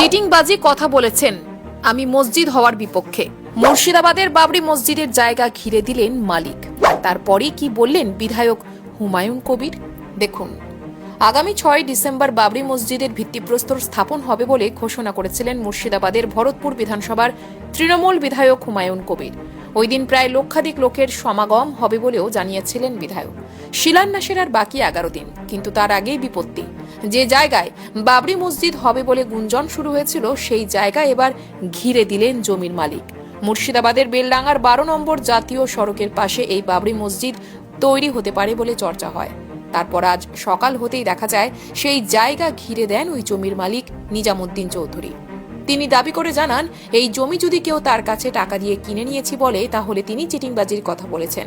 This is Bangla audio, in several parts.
চিটিংবাজি কথা বলেছেন। আমি মসজিদ হওয়ার বিপক্ষে। মুর্শিদাবাদের বাবরি মসজিদের জায়গা ঘিরে দিলেন মালিক। আর তারপরেই কি বললেন বিধায়ক হুমায়ুন কবির? দেখুন, আগামী ছয় ডিসেম্বর বাবরি মসজিদের ভিত্তিপ্রস্তর স্থাপন হবে বলে ঘোষণা করেছিলেন মুর্শিদাবাদের ভরতপুর বিধানসভার তৃণমূল বিধায়ক হুমায়ুন কবির। ওই দিন প্রায় লক্ষাধিক লোকের সমাগম হবে বলেও জানিয়েছিলেন বিধায়ক। শিলান্যাসের আর বাকি এগারো দিন, কিন্তু তার আগেই বিপত্তি। যে জায়গায় বাবরি মসজিদ হবে বলে গুঞ্জন শুরু হয়েছিল, সেই জায়গা এবার ঘিরে দিলেন জমির মালিক। মুর্শিদাবাদের বেলডাঙ্গার বারো নম্বর জাতীয় সড়কের পাশে এই বাবরি মসজিদ তৈরি হতে পারে বলে চর্চা হয়। তারপর আজ সকাল হতেই দেখা যায়, সেই জায়গা ঘিরে দেন ওই জমির মালিক নিজামুদ্দিন চৌধুরী। তিনি দাবি করে জানান, এই জমি যদি কেউ তার কাছে টাকা দিয়ে কিনে নিয়েছি বলে, তাহলে তিনি চিটিংবাজির কথা বলেছেন।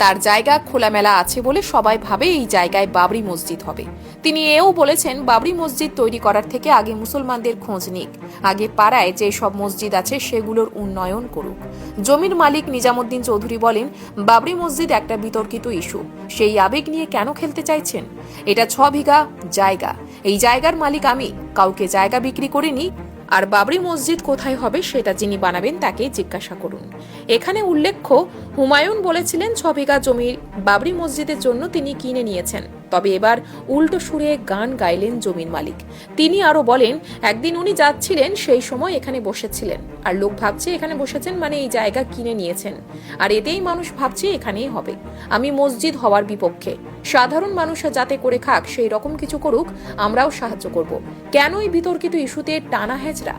তার জায়গা খোলামেলা আছে বলে সবাই ভাবে এই জায়গায় বাবরি মসজিদ হবে। তিনি এও বলেছেন, বাবরি মসজিদ তৈরি করার থেকে আগে মুসলমানদের খোঁজ নিক। আগে পাড়ায় যে সব মসজিদ আছে সেগুলোর উন্নয়ন করুক। জমির মালিক নিজামুদ্দিন চৌধুরী বলেন, বাবরি মসজিদ একটা বিতর্কিত ইস্যু। সেই আবেগ নিয়ে কেন খেলতে চাইছেন? এটা ছ বিঘা জায়গা। এই জায়গার মালিক আমি। কাউকে জায়গা বিক্রি করিনি আর বাবরি মসজিদ কোথায় হবে সেটা যিনি বানাবেন তাকে জিজ্ঞাসা করুন। এখানে উল্লেখ্য, হুমায়ুন বলেছিলেন ছ বিঘা জমির বাবরি মসজিদের জন্য তিনি কিনে নিয়েছেন। তবে এবার উল্টো সুরে গান গাইলেন জমির মালিক। তিনি আরও বলেন, একদিন উনি যাচ্ছিলেন, সেই সময় এখানে বসেছিলেন। আর লোক ভাবছে এখানে বসেছেন মানে এই জায়গা কিনে নিয়েছেন। আর এতেই মানুষ ভাবছে এখানেই হবে। আমি মসজিদ হওয়ার বিপক্ষে। সাধারণ মানুষরা যাতে করে খাক, সেই রকম কিছু করুক, আমরাও সাহায্য করব। কেন এই বিতর্কিত ইস্যুতে টানা হেজরা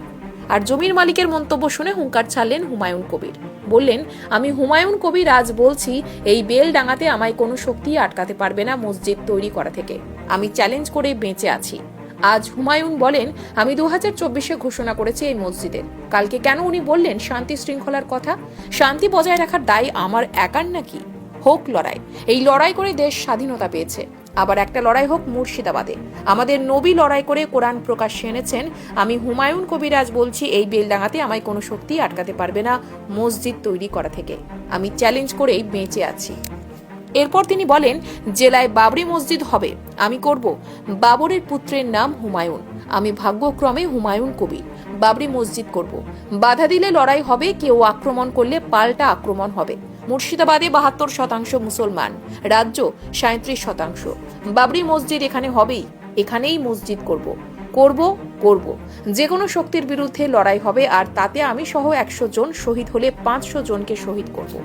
আর জমির মালিকের মন্তব্য শুনে হুঙ্কার ছাড়লেন হুমায়ুন কবির। বললেন, আমি হুমায়ুন কবির আজ বলছি, এই বেল ডাঙাতে আমায় কোনো শক্তি আটকাতে পারবে না মসজিদ তৈরি করা থেকে। আমি চ্যালেঞ্জ করে বেঁচে আছি। আজ হুমায়ুন বলেন, আমি দু হাজার চব্বিশে ঘোষণা করেছি এই মসজিদের। কালকে কেন উনি বললেন, শান্তি শৃঙ্খলার কথা? শান্তি বজায় রাখার দায় আমার একার নাকি? হোক লড়াই। এই লড়াই করে দেশ স্বাধীনতা পেয়েছে। আবার একটা লড়াই হোক মুর্শিদাবাদে। আমাদের নবী লড়াই করে কোরআন প্রকাশ্যে এনেছেন। আমি হুমায়ুন কবিরাজ বলছি, এই বেলডাঙাতে আমায় কোনো শক্তি আটকাতে পারবে না মসজিদ তৈরি করা থেকে। আমি চ্যালেঞ্জ করেই বেঁচে আছি। এরপর তিনি বলেন, জেলায় বাবরি মসজিদ হবে। আমি করব। বাবরের পুত্রের নাম হুমায়ুন। আমি ভাগ্যক্রমে হুমায়ুন কবি। বাবরি মসজিদ করব। বাধা দিলে লড়াই হবে, কেউ আক্রমণ করলে পাল্টা আক্রমণ হবে। মুর্শিদাবাদে বাহাত্তর শতাংশ মুসলমান, রাজ্য সাঁত্রিশ শতাংশ। বাবরি মসজিদ এখানে হবেই, এখানেই মসজিদ করব। করব করব। যে কোনো শক্তির বিরুদ্ধে লড়াই হবে, আর তাতে আমি সহ একশো জন শহীদ হলে পাঁচশো জনকে শহীদ করব।